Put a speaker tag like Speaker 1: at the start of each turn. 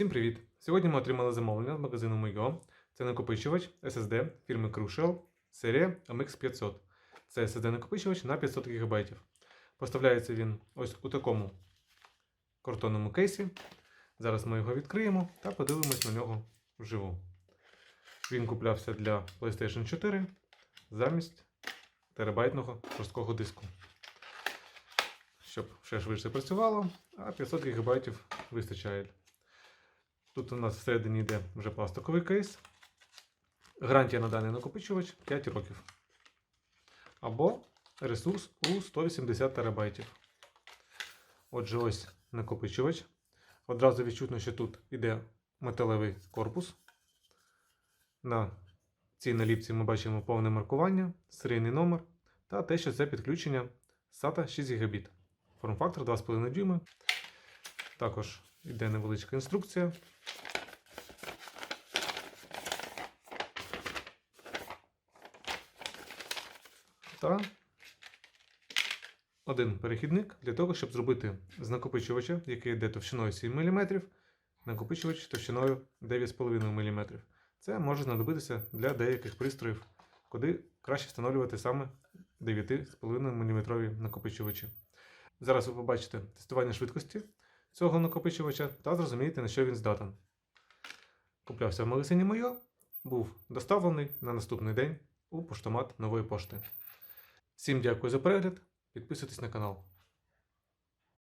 Speaker 1: Всім привіт! Сьогодні ми отримали замовлення з магазину Мойо. Це накопичувач SSD фірми Crucial, серія MX500. Це SSD-накопичувач на 500 ГБ. Поставляється він ось у такому картонному кейсі. Зараз ми його відкриємо та подивимось на нього вживу. Він куплявся для PlayStation 4 замість терабайтного жорсткого диску. Щоб ще швидше працювало, а 500 ГБ вистачає. Тут у нас всередині йде вже пластиковий кейс. Гарантія на даний накопичувач 5 років. Або ресурс у 180 терабайтів. Отже, ось накопичувач. Одразу відчутно, що тут йде металевий корпус. На цій наліпці ми бачимо повне маркування, серійний номер та те, що це підключення SATA 6 Гбіт. Форм-фактор 2,5 дюйма. Також йде невеличка інструкція. Та один перехідник для того, щоб зробити з накопичувача, який йде товщиною 7 мм, накопичувач товщиною 9,5 мм. Це може знадобитися для деяких пристроїв, куди краще встановлювати саме 9,5 мм накопичувачі. Зараз ви побачите тестування швидкості цього накопичувача та зрозуміти, на що він здатен. Куплявся в магазині Мойо, був доставлений на наступний день у поштомат нової пошти. Всім дякую за перегляд, підписуйтесь на канал.